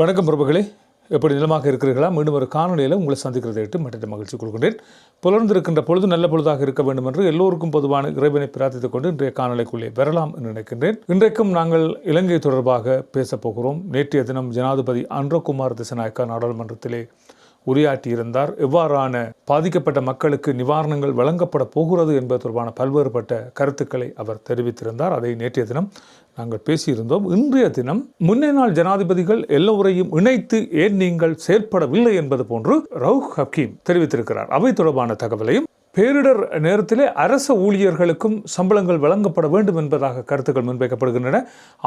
வணக்கம் பிரபுகளே. எப்படி நிலமாக இருக்கிறீர்களா? மீண்டும் ஒரு காணொலியில் உங்களை சந்திக்கிறதை விட்டு மற்ற மகிழ்ச்சி கொள்கின்றேன். புலர்ந்திருக்கின்ற பொழுது நல்ல பொழுதாக இருக்க வேண்டும் என்று எல்லோருக்கும் பொதுவான இறைவனை பிரார்த்தித்துக் கொண்டு இன்றைய காணொலிக்குள்ளே வரலாம் என்று நினைக்கின்றேன். இன்றைக்கும் நாங்கள் இலங்கை தொடர்பாக பேசப் போகிறோம். நேற்றைய தினம் ஜனாதிபதி அன்றகுமார் திசநாயக்கா நாடாளுமன்றத்திலே உரையாற்றியிருந்தார். எவ்வாறான பாதிக்கப்பட்ட மக்களுக்கு நிவாரணங்கள் வழங்கப்பட போகிறது என்பது தொடர்பான பல்வேறுபட்ட கருத்துக்களை அவர் தெரிவித்திருந்தார். அதை நேற்றைய தினம் நாங்கள் பேசியிருந்தோம். இன்றைய தினம் முன்னே நாள் ஜனாதிபதிகள் எல்லோரையும் இணைத்து ஏன் நீங்கள் செயற்படவில்லை என்பது போன்று ரவு ஹக்கீம் தெரிவித்திருக்கிறார். அவை தொடர்பான தகவலையும் பேரிடர் நேரத்திலே அரச ஊழியர்களுக்கும் சம்பளங்கள் வழங்கப்பட வேண்டும் என்பதாக கருத்துக்கள் முன்வைக்கப்படுகின்றன.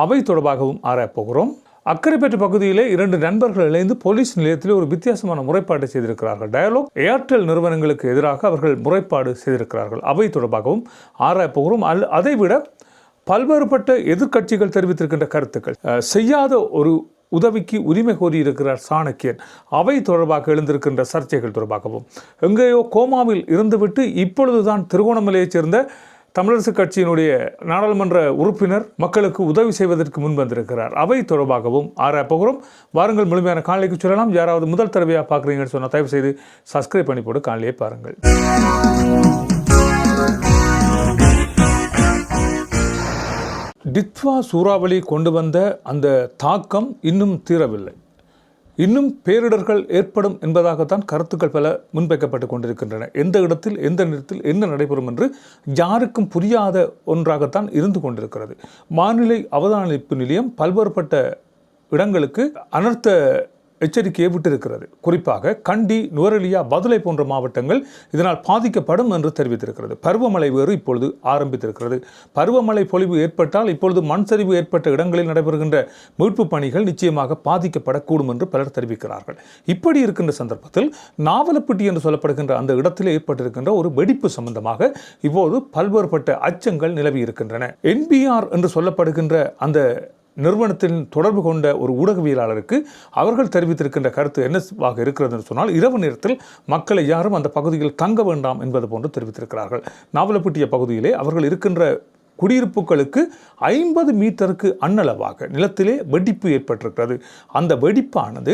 அவை தொடர்பாகவும் ஆராயப்போகிறோம் அக்கரைப்பேட்டை பகுதியிலே இரண்டு நண்பர்கள் இணைந்து போலீஸ் நிலையத்தில் ஒரு வித்தியாசமான முறைப்பாடு செய்திருக்கிறார்கள். டயலாக் ஏர்டெல் நிறுவனங்களுக்கு எதிராக அவர்கள் முறைப்பாடு செய்திருக்கிறார்கள். அவை தொடர்பாகவும் ஆராயப்போகிறோம். அல் அதைவிட பல்வேறுபட்ட எதிர்க்கட்சிகள் தெரிவித்திருக்கின்ற கருத்துக்கள். செய்யாத ஒரு உதவிக்கு உரிமை கோரியிருக்கிறார் சாணக்கியன். அவை தொடர்பாக எழுந்திருக்கின்ற சர்ச்சைகள் தொடர்பாகவும். எங்கேயோ கோமாவில் இருந்துவிட்டு இப்பொழுதுதான் திருகோணமலையைச் சேர்ந்த தமிழரசு கட்சியினுடைய நாடாளுமன்ற உறுப்பினர் மக்களுக்கு உதவி செய்வதற்கு முன் வந்திருக்கிறார். அவை தொடர்பாகவும் ஆராய போகிறோம் வாருங்கள் முழுமையான காணொலிக்கு சொல்லலாம். யாராவது முதல் தடவையாக பார்க்குறீங்கன்னு சொன்னால் தயவு செய்து சப்ஸ்கிரைப் பண்ணி போட்டு காணொலியை பாருங்கள். டித்வா சூறாவளி கொண்டு வந்த அந்த தாக்கம் இன்னும் தீரவில்லை. இன்னும் பேரிடர்கள் ஏற்படும் என்பதாகத்தான் கருத்துக்கள் பல முன்வைக்கப்பட்டு கொண்டிருக்கின்றன. எந்த இடத்தில் எந்த நேரத்தில் என்ன நடைபெறும் என்று யாருக்கும் புரியாத ஒன்றாகத்தான் இருந்து கொண்டிருக்கிறது. வானிலை அவதானிப்பு நிலையம் பல்வேறுபட்ட இடங்களுக்கு அனர்த்த எச்சரிக்கையை விட்டிருக்கிறது. குறிப்பாக கண்டி நுவரெலியா பதுளை போன்ற மாவட்டங்கள் இதனால் பாதிக்கப்படும் என்று தெரிவித்திருக்கிறது. பருவமழை வேறு இப்பொழுது ஆரம்பித்திருக்கிறது. பருவமழை பொழிவு ஏற்பட்டால் இப்பொழுது மண் சரிவு ஏற்பட்ட இடங்களில் நடைபெறுகின்ற மீட்பு பணிகள் நிச்சயமாக பாதிக்கப்படக்கூடும் என்று பலர் தெரிவிக்கிறார்கள். இப்படி இருக்கின்ற சந்தர்ப்பத்தில் நாவலப்பட்டி என்று சொல்லப்படுகின்ற அந்த இடத்தில் ஏற்பட்டிருக்கின்ற ஒரு வெடிப்பு சம்பந்தமாக இப்போது பல்வேறுபட்ட அச்சங்கள் நிலவி இருக்கின்றன. என்பிஆர் என்று சொல்லப்படுகின்ற அந்த நிறுவனத்தின் தொடர்பு கொண்ட ஒரு ஊடகவியலாளருக்கு அவர்கள் தெரிவித்திருக்கின்ற கருத்து என்னவாக இருக்கிறது என்று சொன்னால் இரவு நேரத்தில் மக்களை யாரும் அந்த பகுதியில் தங்க வேண்டாம் என்பது போன்று தெரிவித்திருக்கிறார்கள். நாவலப்பட்டிய பகுதியிலே அவர்கள் இருக்கின்ற குடியிருப்புகளுக்கு ஐம்பது மீட்டருக்கு அன்னளவாக நிலத்திலே வெடிப்பு ஏற்பட்டிருக்கிறது. அந்த வெடிப்பானது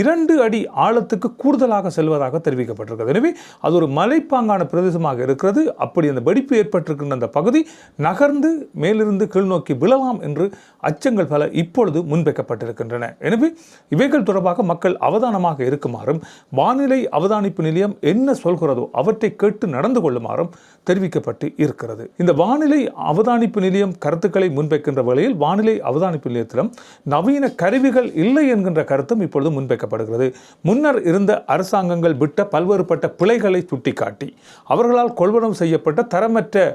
இரண்டு அடி ஆழத்துக்கு கூடுதலாக செல்வதாக தெரிவிக்கப்பட்டிருக்கிறது. எனவே அது ஒரு மலைப்பாங்கான பிரதேசமாக இருக்கிறது. அப்படி அந்த வெடிப்பு ஏற்பட்டிருக்கின்ற அந்த பகுதி நகர்ந்து மேலிருந்து கீழ்நோக்கி விழலாம் என்று அச்சங்கள் பல இப்பொழுது முன்வைக்கப்பட்டிருக்கின்றன. எனவே இவைகள் தொடர்பாக மக்கள் அவதானமாக இருக்குமாறும் வானிலை அவதானிப்பு நிலையம் என்ன சொல்கிறதோ அவற்றை கேட்டு நடந்து கொள்ளுமாறும் தெரிவிக்கப்பட்டு இருக்கிறது. இந்த வானிலை அவ அவதானிப்பு நிலையம் கருத்துக்களை முன்வைக்கின்ற வகையில் வானிலை அவதானிப்பு நிலையத்திலும் நவீன கருவிகள் இல்லை என்கின்ற கருத்தும் இப்பொழுது முன்வைக்கப்படுகிறது. முன்னர் இருந்த அரசாங்கங்கள் விட்ட பல்வேறுபட்ட பிழைகளை சுட்டிக்காட்டி அவர்களால் கொள்வனம் செய்யப்பட்ட தரமற்ற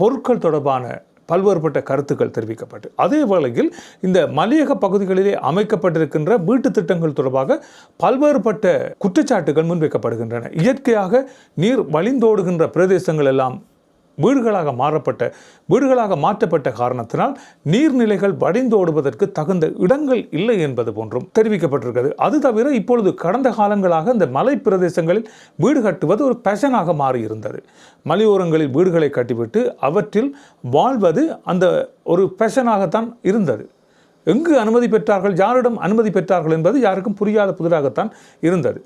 பொருட்கள் தொடர்பான பல்வேறுபட்ட கருத்துக்கள் தெரிவிக்கப்பட்டு அதே வேளையில் இந்த மலையக பகுதிகளிலே அமைக்கப்பட்டிருக்கின்ற வீட்டு திட்டங்கள் தொடர்பாக பல்வேறுபட்ட குற்றச்சாட்டுகள் முன்வைக்கப்படுகின்றன. இயற்கையாக நீர் வழிந்தோடுகின்ற பிரதேசங்கள் எல்லாம் வீடுகளாக மாறப்பட்ட வீடுகளாக மாற்றப்பட்ட காரணத்தினால் நீர்நிலைகள் வடிந்தோடுவதற்கு தகுந்த இடங்கள் இல்லை என்பது போன்றும் தெரிவிக்கப்பட்டிருக்கிறது. அது தவிர இப்பொழுது கடந்த காலங்களாக இந்த மலை பிரதேசங்களில் வீடு கட்டுவது ஒரு பேஷனாக மாறியிருந்தது. மலையோரங்களில் வீடுகளை கட்டிவிட்டு அவற்றில் வாழ்வது அந்த ஒரு பேஷனாகத்தான் இருந்தது. எங்கு அனுமதி பெற்றார்கள் யாரிடம் அனுமதி பெற்றார்கள் என்பது யாருக்கும் புரியாத புதிராகத்தான் இருந்தது.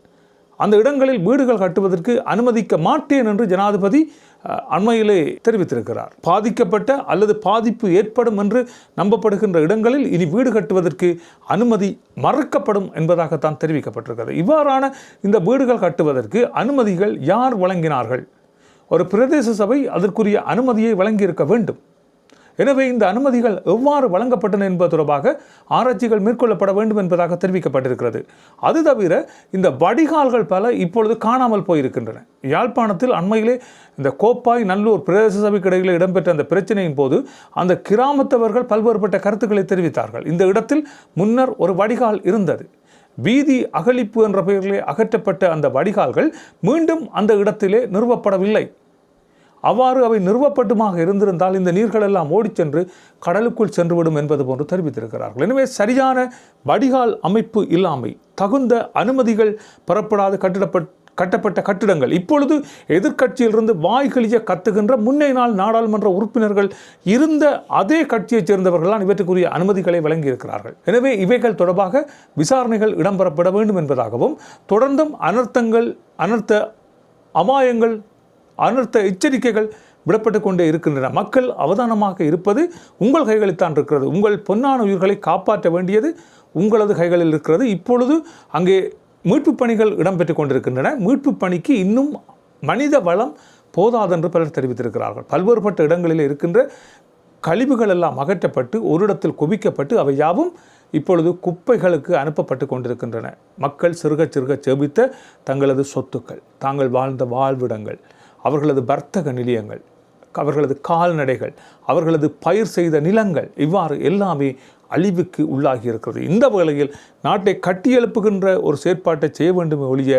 அந்த இடங்களில் வீடுகள் கட்டுவதற்கு அனுமதிக்க மாட்டேன் என்று ஜனாதிபதி அண்மையிலே தெரிவித்திருக்கிறார். பாதிக்கப்பட்ட அல்லது பாதிப்பு ஏற்படும் என்று நம்பப்படுகின்ற இடங்களில் இனி வீடு கட்டுவதற்கு அனுமதி மறுக்கப்படும் என்பதாகத்தான் தெரிவிக்கப்பட்டிருக்கிறது. இவ்வாறான இந்த வீடுகள் கட்டுவதற்கு அனுமதிகள் யார் வழங்கினார்கள்? ஒரு பிரதேச சபை அதற்குரிய அனுமதியை வழங்கியிருக்க வேண்டும். எனவே இந்த அனுமதிகள் எவ்வாறு வழங்கப்பட்டன என்பது தொடர்பாக ஆராய்ச்சிகள் மேற்கொள்ளப்பட வேண்டும் என்பதாக தெரிவிக்கப்பட்டிருக்கிறது. அது தவிர இந்த வடிகால்கள் பல இப்பொழுது காணாமல் போயிருக்கின்றன. யாழ்ப்பாணத்தில் அண்மையிலே இந்த கோப்பாய் நல்லூர் பிரதேச சபைக்கு இடம்பெற்ற அந்த பிரச்சனையின் போது அந்த கிராமத்தவர்கள் பல்வேறுபட்ட கருத்துக்களை தெரிவித்தார்கள். இந்த இடத்தில் முன்னர் ஒரு வடிகால் இருந்தது. வீதி அகழிப்பு என்ற பெயரிலே அகற்றப்பட்ட அந்த வடிகால்கள் மீண்டும் அந்த இடத்திலே நிறுவப்படவில்லை. அவ்வாறு அவை நிறுவப்பட்டுமாக இருந்திருந்தால் இந்த நீர்கள் எல்லாம் ஓடிச் சென்று கடலுக்குள் சென்றுவிடும் என்பது போன்று தெரிவித்திருக்கிறார்கள். எனவே சரியான வடிகால் அமைப்பு இல்லாமை தகுந்த அனுமதிகள் பெறப்படாது கட்டிடப்பட் கட்டப்பட்ட கட்டிடங்கள் இப்பொழுது எதிர்க்கட்சியிலிருந்து வாய்களிய கத்துகின்ற முன்னே நாள் நாடாளுமன்ற உறுப்பினர்கள் இருந்த அதே கட்சியைச் சேர்ந்தவர்கள்தான் இவற்றுக்குரிய அனுமதிகளை வழங்கியிருக்கிறார்கள். எனவே இவைகள் தொடர்பாக விசாரணைகள் இடம்பெறப்பட வேண்டும் என்பதாகவும் தொடர்ந்தும் அனர்த்தங்கள் அனர்த்த அபாயங்கள் அனர்த்த எச்சரிக்கைகள் விடப்பட்டு கொண்டே இருக்கின்றன. மக்கள் அவதானமாக இருப்பது உங்கள் கைகளில்தான் இருக்கிறது. உங்கள் பொன்னான உயிர்களை காப்பாற்ற வேண்டியது உங்களது கைகளில் இருக்கிறது. இப்பொழுது அங்கே மீட்புப் பணிகள் இடம்பெற்று கொண்டிருக்கின்றன. மீட்புப் பணிக்கு இன்னும் மனித வளம் போதாதென்று பலர் தெரிவித்திருக்கிறார்கள். பல்வேறுபட்ட இடங்களில் இருக்கின்ற கழிவுகள் எல்லாம் அகற்றப்பட்டு ஒரு இடத்தில் குவிக்கப்பட்டு அவை யாவும் இப்பொழுது குப்பைகளுக்கு அனுப்பப்பட்டு கொண்டிருக்கின்றன. மக்கள் சிறுக சிறுக செபித்த தங்களது சொத்துக்கள் தாங்கள் வாழ்ந்த வாழ்விடங்கள் அவர்களது வர்த்தக நிலையங்கள் அவர்களது கால்நடைகள் அவர்களது பயிர் செய்த நிலங்கள் இவ்வாறு எல்லாமே அழிவுக்கு உள்ளாகி இருக்கிறது. இந்த வேளையில் நாட்டை கட்டியெழுப்புகின்ற ஒரு செயற்பாட்டை செய்ய வேண்டுமே ஒழிய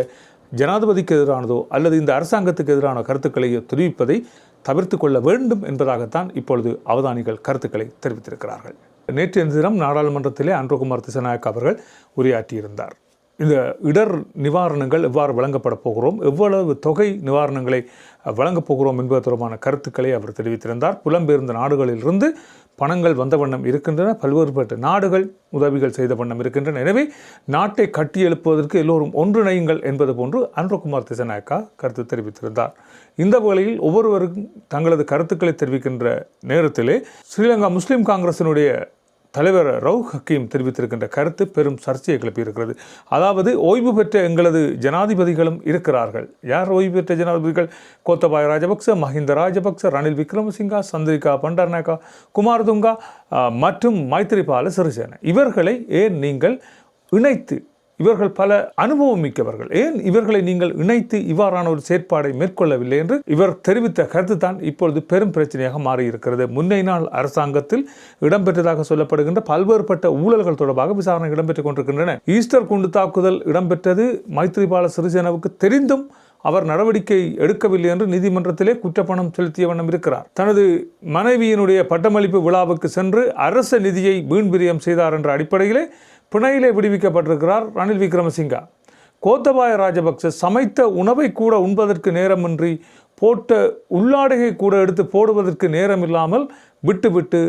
ஜனாதிபதிக்கு எதிரானதோ அல்லது இந்த அரசாங்கத்துக்கு எதிரான கருத்துக்களையோ தெரிவிப்பதை தவிர்த்து கொள்ள வேண்டும் என்பதாகத்தான் இப்பொழுது அவதானிகள் கருத்துக்களை தெரிவித்திருக்கிறார்கள். நேற்றைய தினம் நாடாளுமன்றத்திலே அன்றகுமார் திசநாயக் அவர்கள் உரையாற்றியிருந்தார். இந்த இடர் நிவாரணங்கள் எவ்வாறு வழங்கப்பட போகிறோம்? எவ்வளவு தொகை நிவாரணங்களை வழங்கப் போகிறோம் என்பது தொடர்பான கருத்துக்களை அவர் தெரிவித்திருந்தார். புலம்பெயர்ந்த நாடுகளிலிருந்து பணங்கள் வந்த வண்ணம் இருக்கின்றன. பல்வேறுபட்ட நாடுகள் உதவிகள் செய்த வண்ணம் இருக்கின்றன. எனவே நாட்டை கட்டியெழுப்புவதற்கு எல்லோரும் ஒன்றிணையுங்கள் என்பது போன்று அன்றகுமார் திசநாயக்கா கருத்து தெரிவித்திருந்தார். இந்த வேளையில் ஒவ்வொருவரும் தங்களது கருத்துக்களை தெரிவிக்கின்ற நேரத்திலே ஸ்ரீலங்கா முஸ்லீம் காங்கிரசினுடைய தலைவர் ரவுக் ஹக்கீம் தெரிவித்திருக்கின்ற கருத்து பெரும் சர்ச்சையை கிளப்பியிருக்கிறது. அதாவது ஓய்வு பெற்ற எங்களது ஜனாதிபதிகளும் இருக்கிறார்கள். யார் ஓய்வு பெற்ற ஜனாதிபதிகள்? கோத்தபாய ராஜபக்ச மஹிந்த ராஜபக்ச ரணில் விக்ரமசிங்கா சந்திரிகா பண்டார்நாயக்கா குமாரதுங்கா மற்றும் மைத்திரிபால சிறிசேன. இவர்களை ஏன் நீங்கள் இணைத்து இவர்கள் பல அனுபவம் மிக்கவர்கள். ஏன் இவர்களை நீங்கள் இணைத்து இவ்வாறான ஒரு செயற்பாடை மேற்கொள்ளவில்லை என்று இவர் தெரிவித்த கருத்து தான் இப்பொழுது பெரும் பிரச்சனையாக மாறியிருக்கிறது. முன்னை நாள் அரசாங்கத்தில் இடம்பெற்றதாக சொல்லப்படுகின்ற பல்வேறுபட்ட ஊழல்கள் தொடர்பாக விசாரணை இடம்பெற்றுக் கொண்டிருக்கின்றன. ஈஸ்டர் குண்டு தாக்குதல் இடம்பெற்றது. மைத்ரிபால சிறிசேனவுக்கு தெரிந்தும் அவர் நடவடிக்கை எடுக்கவில்லை என்று நீதிமன்றத்திலே குற்றப்பணம் செலுத்திய வண்ணம் இருக்கிறார். தனது மனைவியினுடைய பட்டமளிப்பு விழாவுக்கு சென்று அரச நிதியை வீண்பிரியம் செய்தார் என்ற அடிப்படையிலே பிணையிலே விடுவிக்கப்பட்டிருக்கிறார் ரணில் விக்ரமசிங்கா. கோத்தபாய ராஜபக்ச சமைத்த உணவை கூட உண்பதற்கு நேரமின்றி போட்ட உள்ளாடையை கூட எடுத்து போடுவதற்கு நேரம் இல்லாமல் விட்டுவிட்டு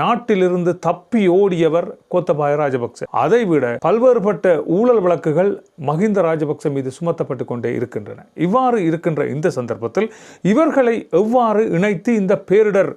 நாட்டிலிருந்து தப்பி ஓடியவர் கோத்தபாய ராஜபக்ச. அதைவிட பல்வேறுபட்ட ஊழல் வழக்குகள் மஹிந்த ராஜபக்ச மீது சுமத்தப்பட்டு கொண்டே இருக்கின்றன. இவ்வாறு இருக்கின்ற இந்த சந்தர்ப்பத்தில் இவர்களை எவ்வாறு இணைத்து இந்த பேரிடர்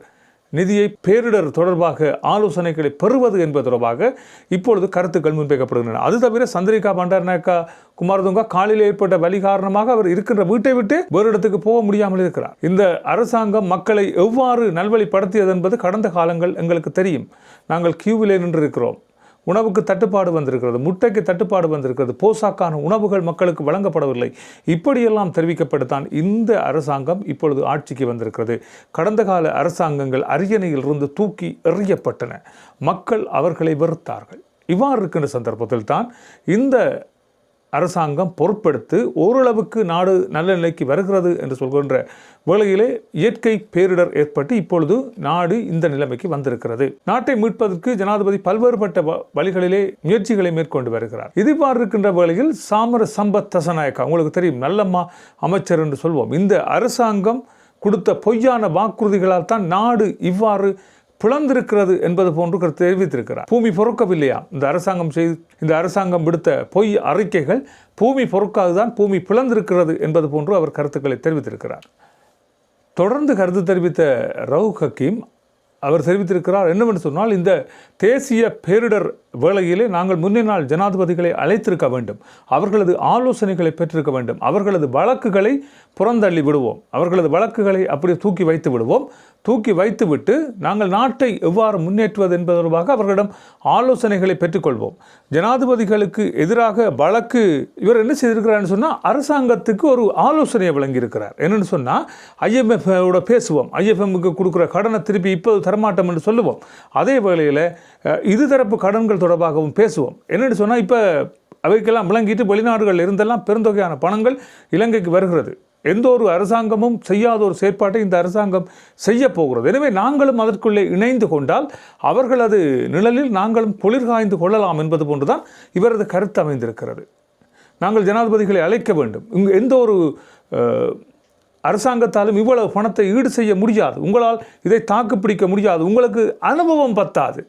நிதியை பேரிடர் தொடர்பாக ஆலோசனைகளை பெறுவது என்பது தொடர்பாக இப்பொழுது கருத்துக்கள் முன்வைக்கப்படுகின்றன. அது தவிர சந்திரிகா பண்டாரநாயக்கா குமாரதுங்கா காலில் ஏற்பட்ட வலி காரணமாக அவர் இருக்கின்ற வீட்டை விட்டு வேறு இடத்துக்கு போக முடியாமல் இருக்கிறார். இந்த அரசாங்கம் மக்களை எவ்வாறு நல்வழிப்படுத்தியது என்பது கடந்த காலங்கள் எங்களுக்கு தெரியும். நாங்கள் கியூவிலே நின்றிருக்கிறோம். உணவுக்கு தட்டுப்பாடு வந்திருக்கிறது முட்டைக்கு தட்டுப்பாடு வந்திருக்கிறது போசாக்கான உணவுகள் மக்களுக்கு வழங்கப்படவில்லை. இப்படியெல்லாம் தெரிவிக்கப்பட்டுத்தான் இந்த அரசாங்கம் இப்பொழுது ஆட்சிக்கு வந்திருக்கிறது. கடந்த கால அரசாங்கங்கள் அரியணையிலிருந்து தூக்கி எறியப்பட்டன. மக்கள் அவர்களை வெறுத்தார்கள். இவ்வாறு இருக்கின்ற சந்தர்ப்பத்தில் தான் இந்த அரசாங்கம் பொறுப்பெடுத்து ஓரளவுக்கு நாடு நல்ல நிலைக்கு வருகிறது என்று சொல்கின்ற வேளையிலே இயற்கை பேரிடர் ஏற்பட்டு இப்பொழுது நாடு இந்த நிலைமைக்கு வந்திருக்கிறது. நாட்டை மீட்பதற்கு ஜனாதிபதி பல்வேறுபட்ட வ- வழிகளிலே முயற்சிகளை மேற்கொண்டு வருகிறார். இதுவாறு இருக்கின்ற வேளையில் சாமர சம்பத் தசநாயக்கா உங்களுக்கு தெரியும் நல்லம்மா அமைச்சர் என்று சொல்வோம். இந்த அரசாங்கம் கொடுத்த பொய்யான வாக்குறுதிகளால் தான் நாடு இவ்வாறு பிளந்திருக்கிறது என்பது போன்று கருத்து தெரிவித்திருக்கிறார். பூமி பொறுக்கவில்லையா? இந்த அரசாங்கம் செய்து இந்த அரசாங்கம் விடுத்த பொய் அறிக்கைகள் பூமி பொறுக்காதுதான் பூமி பிளந்திருக்கிறது என்பது போன்று அவர் கருத்துக்களை தெரிவித்திருக்கிறார். தொடர்ந்து கருத்து தெரிவித்த ரவு ஹக்கீம் அவர் தெரிவித்திருக்கிறார் என்னவென்று சொன்னால் இந்த தேசிய பேரிடர் வேளையிலே நாங்கள் முன்னே நாள் ஜனாதிபதிகளை அழைத்திருக்க வேண்டும். அவர்களது ஆலோசனைகளை பெற்றிருக்க வேண்டும். அவர்களது வழக்குகளை புறந்தள்ளி விடுவோம். அவர்களது வழக்குகளை அப்படி தூக்கி வைத்து விடுவோம். தூக்கி வைத்துவிட்டு நாங்கள் நாட்டை எவ்வாறு முன்னேற்றுவது என்பது தொடர்பாக அவர்களிடம் ஆலோசனைகளை பெற்றுக்கொள்வோம். ஜனாதிபதிகளுக்கு எதிராக வழக்கு இவர் என்ன செய்திருக்கிறார்னு சொன்னால் அரசாங்கத்துக்கு ஒரு ஆலோசனையை வழங்கியிருக்கிறார். என்னென்னு சொன்னால் IMF பேசுவோம். ஐஎஃப்எம்முக்கு கொடுக்குற கடனை திருப்பி இப்போது தரமாட்டோம் என்று சொல்லுவோம். அதே வேளையில் இருதரப்பு கடன்கள் தொடர்பாகவும் பேசுவோம். என்னென்னு சொன்னால் இப்போ அவைக்கெல்லாம் விளங்கிட்டு வெளிநாடுகளில் இருந்தெல்லாம் பெருந்தொகையான பணங்கள் இலங்கைக்கு வருகிறது. எந்த ஒரு அரசாங்கமும் செய்யாத ஒரு செயற்பாட்டை இந்த அரசாங்கம் செய்ய போகிறது. எனவே நாங்களும் அதற்குள்ளே இணைந்து கொண்டால் அவர்களது நிழலில் நாங்களும் குளிர் காய்ந்து கொள்ளலாம் என்பது போன்றுதான் இவரது கருத்து அமைந்திருக்கிறது. நாங்கள் ஜனாதிபதிகளை அழைக்க வேண்டும். இங்கு எந்த ஒரு அரசாங்கத்தாலும் இவ்வளவு பணத்தை ஈடு செய்ய முடியாது. உங்களால் இதை தாக்குப்பிடிக்க முடியாது. உங்களுக்கு அனுபவம் பத்தாது.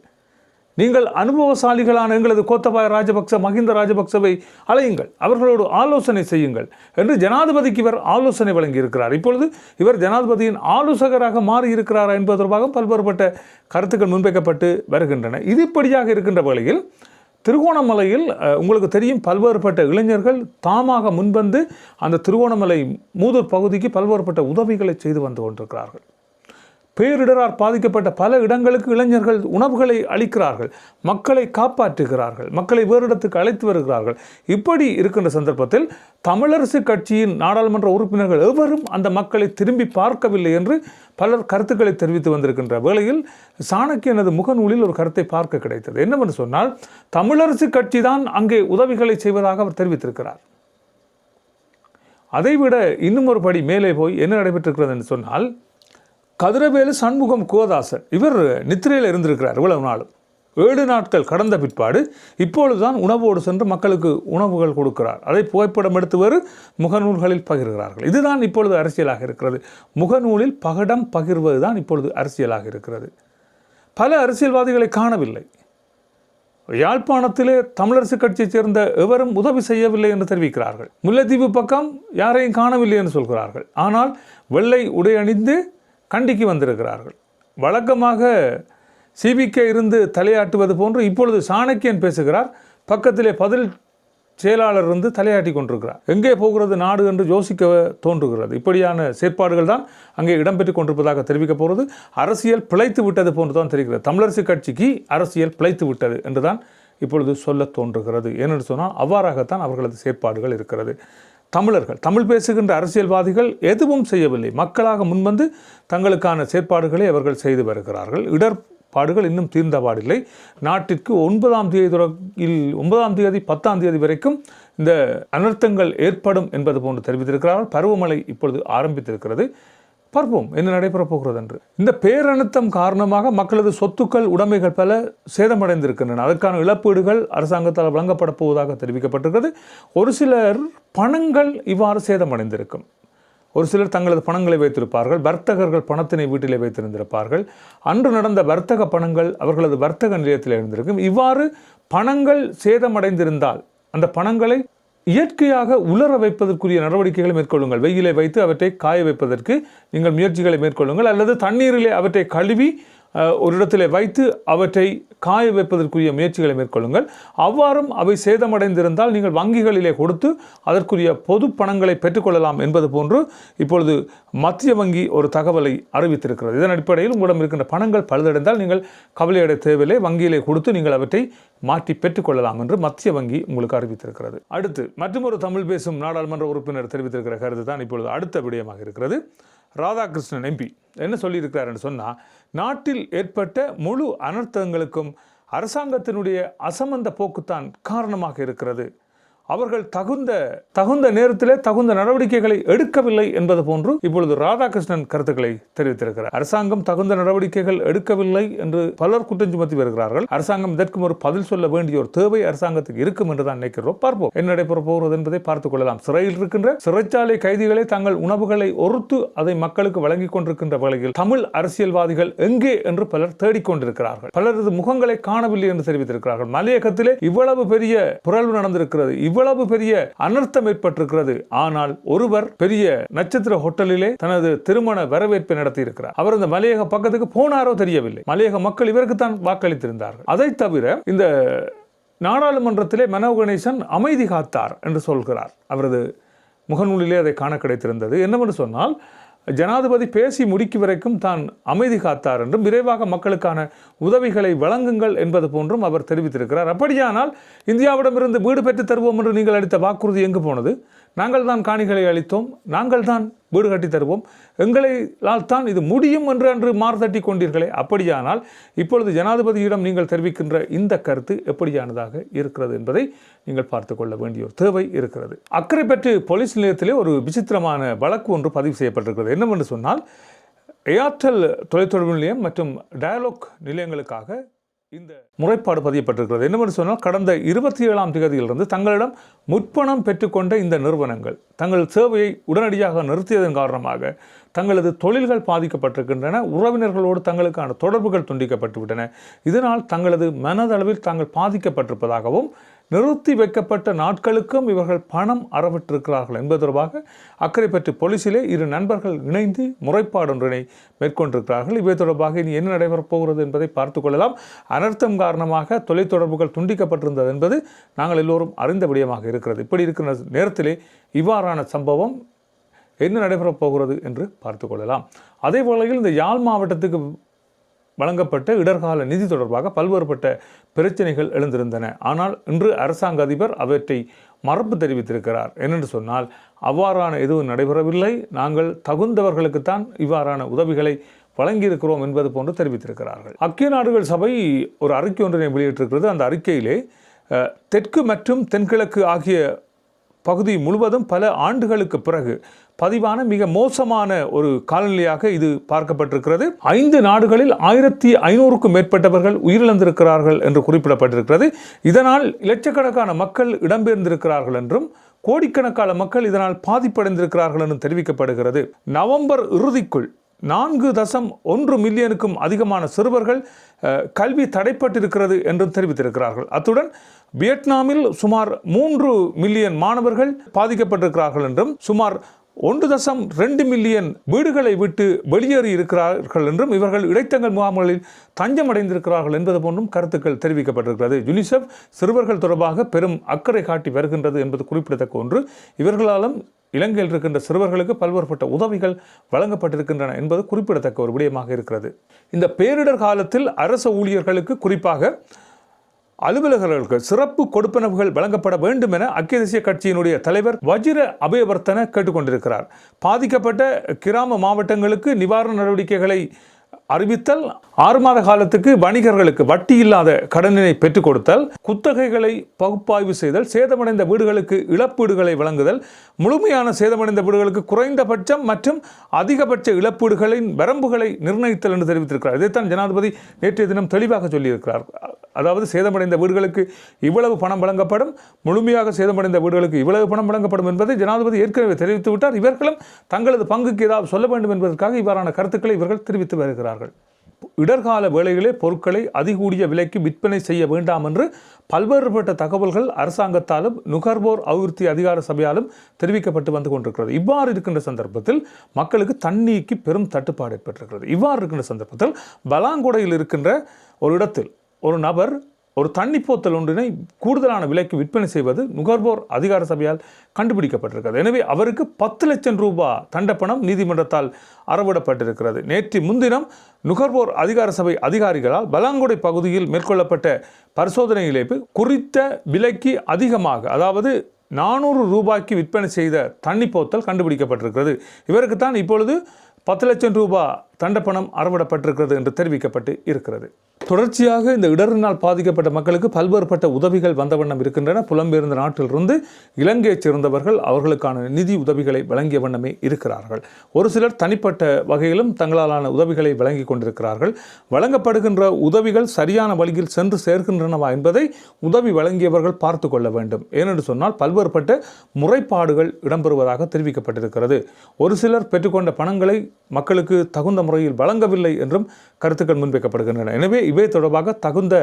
நீங்கள் அனுபவசாலிகளான எங்களது கோத்தபாய ராஜபக்ச மஹிந்த ராஜபக்சவை அலையுங்கள். அவர்களோடு ஆலோசனை செய்யுங்கள் என்று ஜனாதிபதிக்கு இவர் ஆலோசனை வழங்கியிருக்கிறார். இப்பொழுது இவர் ஜனாதிபதியின் ஆலோசகராக மாறியிருக்கிறாரா என்பது தொடர்பாக பல்வேறுபட்ட கருத்துக்கள் முன்வைக்கப்பட்டு வருகின்றன. இது இப்படியாக இருக்கின்ற வேளையில் திருகோணமலையில் உங்களுக்கு தெரியும் பல்வேறுபட்ட இளைஞர்கள் தாமாக முன்வந்து அந்த திருகோணமலை மூதூர் பகுதிக்கு பல்வேறுபட்ட உதவிகளை செய்து வந்து கொண்டிருக்கிறார்கள். பேரிடரால் பாதிக்கப்பட்ட பல இடங்களுக்கு இளைஞர்கள் உணவுகளை அளிக்கிறார்கள் மக்களை காப்பாற்றுகிறார்கள் மக்களை வேறு இடத்துக்கு அழைத்து வருகிறார்கள். இப்படி இருக்கின்ற சந்தர்ப்பத்தில் தமிழரசு கட்சியின் நாடாளுமன்ற உறுப்பினர்கள் எவரும் அந்த மக்களை திரும்பி பார்க்கவில்லை என்று பலர் கருத்துக்களை தெரிவித்து வந்திருக்கின்ற வேளையில் சாணக்கியனது முகநூலில் ஒரு கருத்தை பார்க்க கிடைத்தது. என்னவென்று சொன்னால் தமிழரசு கட்சி தான் அங்கே உதவிகளை செய்வதாக அவர் தெரிவித்திருக்கிறார். அதைவிட இன்னும் ஒரு படி மேலே போய் என்ன நடைபெற்றிருக்கிறது என்று சொன்னால் கதிரவேலு சண்முகம் கோதாசன் இவர் நித்திரையில் இருந்திருக்கிறார் இவ்வளவு நாளும். ஏழு நாட்கள் கடந்த பிற்பாடு இப்பொழுதுதான் உணவோடு சென்று மக்களுக்கு உணவுகள் கொடுக்கிறார். அதை புகைப்படம் எடுத்துவர் முகநூல்களில் பகிர்கிறார்கள். இதுதான் இப்பொழுது அரசியலாக இருக்கிறது. முகநூலில் பகடம் பகிர்வது தான் இப்பொழுது அரசியலாக இருக்கிறது. பல அரசியல்வாதிகளை காணவில்லை. யாழ்ப்பாணத்திலே தமிழரசு கட்சியைச் சேர்ந்த எவரும் உதவி செய்யவில்லை என்று தெரிவிக்கிறார்கள். முல்லைத்தீவு பக்கம் யாரையும் காணவில்லை என்று சொல்கிறார்கள். ஆனால் வெள்ளை உடையணிந்து கண்டிக்கு வந்திருக்கிறார்கள். வழக்கமாக சிபிகே இருந்து தலையாட்டுவது போன்று இப்பொழுது சாணக்கியன் பேசுகிறார். பக்கத்திலே பதில் செயலாளர் இருந்து தலையாட்டி கொண்டிருக்கிறார். எங்கே போகிறது நாடு என்று யோசிக்க தோன்றுகிறது. இப்படியான செயற்பாடுகள் தான் அங்கே இடம்பெற்றுக் கொண்டிருப்பதாக தெரிவிக்க போகிறது. அரசியல் பிழைத்து விட்டது போன்று தான் தெரிகிறது. தமிழரசு கட்சிக்கு அரசியல் பிழைத்து விட்டது என்று தான் இப்பொழுது சொல்ல தோன்றுகிறது. ஏனென்று சொன்னால் அவ்வாறாகத்தான் அவர்களது செயற்பாடுகள் இருக்கிறது. தமிழர்கள் தமிழ் பேசுகின்ற அரசியல்வாதிகள் எதுவும் செய்யவில்லை. மக்களாக முன்வந்து தங்களுக்கான செயற்பாடுகளை அவர்கள் செய்து வருகிறார்கள். இடர்பாடுகள் இன்னும் தீர்ந்தபாடில்லை நாட்டிற்கு ஒன்பதாம் தேதி தொடங்கில் ஒன்பதாம் தேதி பத்தாம் தேதி வரைக்கும் இந்த அனர்த்தங்கள் ஏற்படும் என்பது போன்று தெரிவித்திருக்கிறார்கள். பருவமழை இப்பொழுது ஆரம்பித்திருக்கிறது. பார்ப்போம் என்ன நடைபெறப் போகிறது என்று இந்த பேரழுத்தம் காரணமாக மக்களது சொத்துக்கள் உடைமைகள் பல சேதமடைந்திருக்கின்றன. அதற்கான இழப்பீடுகள் அரசாங்கத்தால் வழங்கப்பட போவதாக தெரிவிக்கப்பட்டிருக்கிறது. ஒரு சிலர் பணங்கள் இவ்வாறு சேதமடைந்திருக்கும். ஒரு சிலர் தங்களது பணங்களை வைத்திருப்பார்கள். வர்த்தகர்கள் பணத்தினை வீட்டிலே வைத்திருந்திருப்பார்கள். அன்று நடந்த வர்த்தக பணங்கள் அவர்களது வர்த்தக நிலையத்தில் இருந்திருக்கும் இவ்வாறு பணங்கள் சேதமடைந்திருந்தால் அந்த பணங்களை இயற்கையாக உலர வைப்பதற்குரிய நடவடிக்கைகளை மேற்கொள்ளுங்கள். வெயிலை வைத்து அவற்றை காய வைப்பதற்கு நீங்கள் முயற்சிகளை மேற்கொள்ளுங்கள். அல்லது தண்ணீரிலே அவற்றை கழுவி ஒரு இடத்திலே வைத்து அவற்றை காய வைப்பதற்குரிய முயற்சிகளை மேற்கொள்ளுங்கள். அவ்வாறும் அவை சேதமடைந்திருந்தால் நீங்கள் வங்கிகளிலே கொடுத்து அதற்குரிய பொது பணங்களை பெற்றுக்கொள்ளலாம் என்பது போன்று இப்பொழுது மத்திய வங்கி ஒரு தகவலை அறிவித்திருக்கிறது. இதன் அடிப்படையில் உங்களிடம் இருக்கின்ற பணங்கள் பழுதடைந்தால் நீங்கள் கவலையடை தேவையில்லை. வங்கியிலே கொடுத்து நீங்கள் அவற்றை மாற்றி பெற்றுக்கொள்ளலாம் என்று மத்திய வங்கி உங்களுக்கு அறிவித்திருக்கிறது. அடுத்து மற்றொரு தமிழ் பேசும் நாடாளுமன்ற உறுப்பினர் தெரிவித்திருக்கிற கருத்து தான் இப்பொழுது அடுத்த விடயமாக இருக்கிறது. ராதாகிருஷ்ணன் எம்பி என்ன சொல்லியிருக்கிறாருன்னு சொன்னால் நாட்டில் ஏற்பட்ட முழு அனர்த்தங்களுக்கும் அரசாங்கத்தினுடைய அசமந்த போக்குத்தான் காரணமாக இருக்கிறது. அவர்கள் தகுந்த தகுந்த நேரத்திலே தகுந்த நடவடிக்கைகளை எடுக்கவில்லை என்பது போன்று இப்பொழுது ராதாகிருஷ்ணன் கருத்துக்களை தெரிவித்திருக்கிறார். அரசாங்கம் தகுந்த நடவடிக்கைகள் எடுக்கவில்லை என்று பலர் குற்றம் சுமத்தி வருகிறார்கள். அரசாங்கம் இதற்கும் ஒரு பதில் சொல்ல வேண்டிய ஒரு தேவை அரசாங்கத்துக்கு இருக்கும் என்று தான் நினைக்கிறோம். பார்ப்போம். என்ன நடைபெற போகிறது என்பதை பார்த்துக் கொள்ளலாம். சிறையில் இருக்கின்ற சிறைச்சாலை கைதிகளை தங்கள் உணவுகளை ஒருத்து அதை மக்களுக்கு வழங்கிக் கொண்டிருக்கின்ற வேளையில் தமிழ் அரசியல்வாதிகள் எங்கே என்று பலர் தேடிக்கொண்டிருக்கிறார்கள் பலரது முகங்களை காணவில்லை என்று தெரிவித்திருக்கிறார்கள். மலையகத்திலே இவ்வளவு பெரிய புரள்வு நடந்திருக்கிறது. இவ்வளவு பெரிய அனர்த்தம் ஏற்பட்டிருக்கிறது. ஆனால் ஒருவர் பெரிய நட்சத்திர ஹோட்டலிலே தனது திருமண வரவேற்பை நடத்தி இருக்கிறார் அவர் இந்த மலையக பக்கத்துக்கு போனாரோ தெரியவில்லை. மலையக மக்கள் இவருக்கு தான் வாக்களித்திருந்தார்கள். அதை தவிர இந்த நாடாளுமன்றத்திலே மனோ கணேசன் அமைதி காத்தார் என்று சொல்கிறார். அவரது முகநூலிலே அதை காண கிடைத்திருந்தது. என்னவென்று சொன்னால் ஜனாதிபதி பேசி முடிக்கும் வரைக்கும் தான் அமைதி காத்தார் என்றும் விரைவாக மக்களுக்கான உதவிகளை வழங்குங்கள் என்பது போன்றும் அவர் தெரிவித்திருக்கிறார். அப்படியானால் இந்தியாவிடமிருந்து வீடு பெற்றுத் தருவோம் என்று நீங்கள் அளித்த வாக்குறுதி எங்கு போனது? நாங்கள் தான் காணிகளை அளித்தோம் நாங்கள் தான் வீடு கட்டி தருவோம். எங்களால் தான் இது முடியும் என்று அன்று மார்தட்டி கொண்டீர்களே. அப்படியானால் இப்பொழுது ஜனாதிபதியிடம் நீங்கள் தெரிவிக்கின்ற இந்த கருத்து எப்படியானதாக இருக்கிறது என்பதை நீங்கள் பார்த்து கொள்ள வேண்டிய ஒரு தேவை இருக்கிறது. அக்கரைப்பற்று போலீஸ் நிலையத்திலே ஒரு விசித்திரமான வழக்கு ஒன்று பதிவு செய்யப்பட்டிருக்கிறது. என்னவென்று சொன்னால் ஏர்டெல் தொலைத்தொடர்பு நிலையம் மற்றும் டயலாக் நிலையங்களுக்காக இந்த முறைப்பாடு பதியப்பட்டிருக்கிறது. என்னவென்று சொன்னால் கடந்த இருபத்தி ஏழாம் தேதியிலிருந்து தங்களிடம் முற்பணம் பெற்றுக்கொண்ட இந்த நிறுவனங்கள் தங்கள் சேவையை உடனடியாக நிறுத்தியதன் காரணமாக தங்களது தொழில்கள் பாதிக்கப்பட்டிருக்கின்றன உறவினர்களோடு தங்களுக்கான தொடர்புகள் துண்டிக்கப்பட்டுவிட்டன. இதனால் தங்களது மனதளவில் தாங்கள் பாதிக்கப்பட்டிருப்பதாகவும் நிறுத்தி வைக்கப்பட்ட நாட்களுக்கும் இவர்கள் பணம் அறவிட்டிருக்கிறார்கள் என்பது தொடர்பாக அக்கரைப்பற்று போலீசிலே இரு நண்பர்கள் இணைந்து முறைப்பாடு ஒன்றினை மேற்கொண்டிருக்கிறார்கள். இவை தொடர்பாக இனி என்ன நடைபெறப் போகிறது என்பதை பார்த்துக் கொள்ளலாம். அனர்த்தம் காரணமாக தொலைத்தொடர்புகள் துண்டிக்கப்பட்டிருந்தது என்பது நாங்கள் எல்லோரும் அறிந்த விடயமாக இருக்கிறது. இப்படி இருக்கிற நேரத்திலே இவ்வாறான சம்பவம் என்ன நடைபெறப் போகிறது என்று பார்த்துக்கொள்ளலாம் அதே வேளையில் இந்த யாழ் மாவட்டத்துக்கு வழங்கப்பட்ட இடர்கால நிதி தொடர்பாக பல்வேறுபட்ட பிரச்சனைகள் எழுந்திருந்தன. ஆனால் இன்று அரசாங்க அதிபர் அவற்றை மறுப்பு தெரிவித்திருக்கிறார். என்னென்று சொன்னால் அவ்வாறான எதுவும் நடைபெறவில்லை. நாங்கள் தகுந்தவர்களுக்குத்தான் இவ்வாறான உதவிகளை வழங்கியிருக்கிறோம் என்பது போன்று தெரிவித்திருக்கிறார்கள். ஐக்கிய நாடுகள் சபை ஒரு அறிக்கை ஒன்றினை வெளியிட்டிருக்கிறது. அந்த அறிக்கையிலே தெற்கு மற்றும் தென்கிழக்கு ஆகிய பகுதி முழுவதும் பல ஆண்டுகளுக்கு பிறகு பதிவான மிக மோசமான ஒரு காலநிலையாக இது பார்க்கப்பட்டிருக்கிறது. ஐந்து நாடுகளில் ஆயிரத்தி ஐநூறுக்கும் மேற்பட்டவர்கள் உயிரிழந்திருக்கிறார்கள் என்று குறிப்பிடப்பட்டிருக்கிறது. இதனால் லட்சக்கணக்கான மக்கள் இடம்பெயர்ந்திருக்கிறார்கள் என்றும் கோடிக்கணக்கான மக்கள் இதனால் பாதிப்படைந்திருக்கிறார்கள் என்றும் தெரிவிக்கப்படுகிறது. நவம்பர் இறுதிக்குள் நான்கு தசம் ஒன்று மில்லியனுக்கும் அதிகமான சிறுவர்கள் கல்வி தடைப்பட்டிருக்கிறது என்றும் தெரிவித்திருக்கிறார்கள். அத்துடன் வியட்நாமில் சுமார் மூன்று மில்லியன் மாணவர்கள் பாதிக்கப்பட்டிருக்கிறார்கள் என்றும் சுமார் ஒன்று தசம் ரெண்டு மில்லியன் வீடுகளை விட்டு வெளியேறி இருக்கிறார்கள் என்றும் இவர்கள் இடைத்தங்கள் முகாம்களில் தஞ்சமடைந்திருக்கிறார்கள் என்பது போன்றும் கருத்துக்கள் தெரிவிக்கப்பட்டிருக்கிறது. யுனிசெஃப் சிறுவர்கள் தொடர்பாக பெரும் அக்கறை காட்டி வருகின்றது என்பது குறிப்பிடத்தக்க ஒன்று. இவர்களாலும் இலங்கையில் இருக்கின்ற சிறுவர்களுக்கு பல்வேறுபட்ட உதவிகள் வழங்கப்பட்டிருக்கின்றன என்பது குறிப்பிடத்தக்க ஒரு விடயமாக இருக்கிறது. இந்த பேரிடர் காலத்தில் அரச ஊழியர்களுக்கு குறிப்பாக அலுவலர்களுக்கு சிறப்பு கொடுப்பனவுகள் வழங்கப்பட வேண்டும் என அக்கிய தேசிய கட்சியினுடைய தலைவர் வஜிர அபயவர்த்தன கேட்டுக்கொண்டிருக்கிறார். பாதிக்கப்பட்ட கிராம மாவட்டங்களுக்கு நிவாரண நடவடிக்கைகளை அறிவித்தல் ஆறு மாத காலத்துக்கு வணிகர்களுக்கு வட்டி இல்லாத கடனினை பெற்றுக் கொடுத்தல் குத்தகைகளை பகுப்பாய்வு செய்தல் சேதமடைந்த வீடுகளுக்கு இழப்பீடுகளை வழங்குதல் முழுமையான சேதமடைந்த வீடுகளுக்கு குறைந்தபட்சம் மற்றும் அதிகபட்ச இழப்பீடுகளின் வரம்புகளை நிர்ணயித்தல் என்று தெரிவித்திருக்கிறார். இதைத்தான் ஜனாதிபதி நேற்றைய தினம் தெளிவாக சொல்லியிருக்கிறார். அதாவது சேதமடைந்த வீடுகளுக்கு இவ்வளவு பணம் வழங்கப்படும் முழுமையாக சேதமடைந்த வீடுகளுக்கு இவ்வளவு பணம் வழங்கப்படும் என்பதை ஜனாதிபதி ஏற்கனவே தெரிவித்து விட்டார் இவர்களும் தங்களது பங்குக்கு ஏதாவது சொல்ல வேண்டும் என்பதற்காக இவ்வாறான கருத்துக்களை இவர்கள் தெரிவித்து வருகிறார்கள். இடர்கால வேளைகளே பொருட்களை அதிகூடிய விலைக்கு விற்பனை செய்ய வேண்டாம் என்று பல்வேறுபட்ட தகவல்கள் அரசாங்கத்தாலும் நுகர்வோர் அபிவிருத்தி அதிகார சபையாலும் தெரிவிக்கப்பட்டு வந்து கொண்டிருக்கிறது. இவ்வாறு இருக்கின்ற சந்தர்ப்பத்தில் மக்களுக்கு தண்ணீக்கு பெரும் தட்டுப்பாடு ஏற்பட்டிருக்கிறது. இவ்வாறு இருக்கின்ற சந்தர்ப்பத்தில் பலாங்குடையில் இருக்கின்ற ஒரு இடத்தில் ஒரு நபர் ஒரு தண்ணி போத்தல் ஒன்றினை கூடுதலான விலைக்கு விற்பனை செய்வது நுகர்வோர் அதிகார சபையால் கண்டுபிடிக்கப்பட்டிருக்கிறது. எனவே அவருக்கு பத்து லட்சம் ரூபாய் தண்டப்பணம் நீதிமன்றத்தால் அறவிடப்பட்டிருக்கிறது. நேற்று முன்தினம் நுகர்வோர் அதிகார சபை அதிகாரிகளால் பலாங்குடை பகுதியில் மேற்கொள்ளப்பட்ட பரிசோதனையிலே குறித்த விலைக்கு அதிகமாக அதாவது நானூறு ரூபாய்க்கு விற்பனை செய்த தண்ணி போத்தல் கண்டுபிடிக்கப்பட்டிருக்கிறது. இவருக்கு தான் இப்பொழுது பத்து லட்சம் ரூபாய் தண்டப்பணம் அறவிடப்பட்டிருக்கிறது என்று தெரிவிக்கப்பட்டு இருக்கிறது. தொடர்ச்சியாக இந்த இடரினால் பாதிக்கப்பட்ட மக்களுக்கு பல்வேறுபட்ட உதவிகள் வந்த வண்ணம் இருக்கின்றன. புலம்பெயர்ந்த நாட்டிலிருந்து இலங்கையைச் சேர்ந்தவர்கள் அவர்களுக்கான நிதி உதவிகளை வழங்கிய வண்ணமே இருக்கிறார்கள். ஒரு சிலர் தனிப்பட்ட வகையிலும் தங்களாலான உதவிகளை வழங்கி கொண்டிருக்கிறார்கள். வழங்கப்படுகின்ற உதவிகள் சரியான வழியில் சென்று சேர்க்கின்றனவா என்பதை உதவி வழங்கியவர்கள் பார்த்து கொள்ள வேண்டும். ஏனென்று சொன்னால் பல்வேறுபட்ட முறைப்பாடுகள் இடம்பெறுவதாக தெரிவிக்கப்பட்டிருக்கிறது. ஒரு சிலர் பெற்றுக்கொண்ட பணங்களை மக்களுக்கு தகுந்த முறையில் வழங்கவில்லை என்றும் கருத்துக்கள் முன்வைக்கப்படுகின்றன. எனவே இவை தொடர்பாக தகுந்த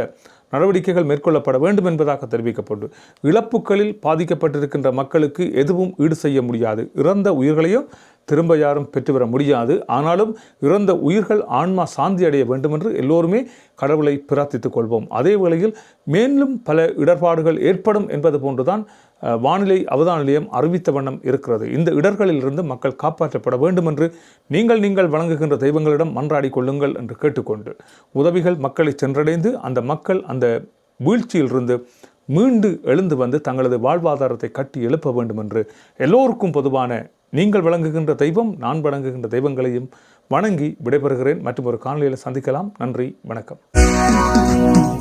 நடவடிக்கைகள் மேற்கொள்ளப்பட வேண்டும் என்பதாக தெரிவிக்கப்பட்டு இழப்புகளில் பாதிக்கப்பட்டிருக்கின்ற மக்களுக்கு எதுவும் ஈடு செய்ய முடியாது. இறந்த உயிர்களையும் திரும்ப யாரும் பெற்றுவர முடியாது. ஆனாலும் இறந்த உயிர்கள் ஆன்மா சாந்தி அடைய வேண்டும் என்று எல்லோருமே கடவுளை பிரார்த்தித்துக் கொள்வோம். அதே வேளையில் மேலும் பல இடர்பாடுகள் ஏற்படும் என்பது போன்றுதான் வானிலை அவதான நிலையம் அறிவித்த வண்ணம் இருக்கிறது. இந்த இடர்களிலிருந்து மக்கள் காப்பாற்றப்பட வேண்டும் என்று நீங்கள் நீங்கள் வழங்குகின்ற தெய்வங்களிடம் மன்றாடி கொள்ளுங்கள் என்று கேட்டுக்கொண்டு உதவிகள் மக்களை சென்றடைந்து அந்த மக்கள் அந்த வீழ்ச்சியிலிருந்து மீண்டு எழுந்து வந்து தங்களது வாழ்வாதாரத்தை கட்டி எழுப்ப வேண்டும் என்று எல்லோருக்கும் பொதுவான நீங்கள் வழங்குகின்ற தெய்வம் நான் வழங்குகின்ற தெய்வங்களையும் வணங்கி விடைபெறுகிறேன். மற்றும் ஒரு காணொலியில் சந்திக்கலாம். நன்றி வணக்கம்.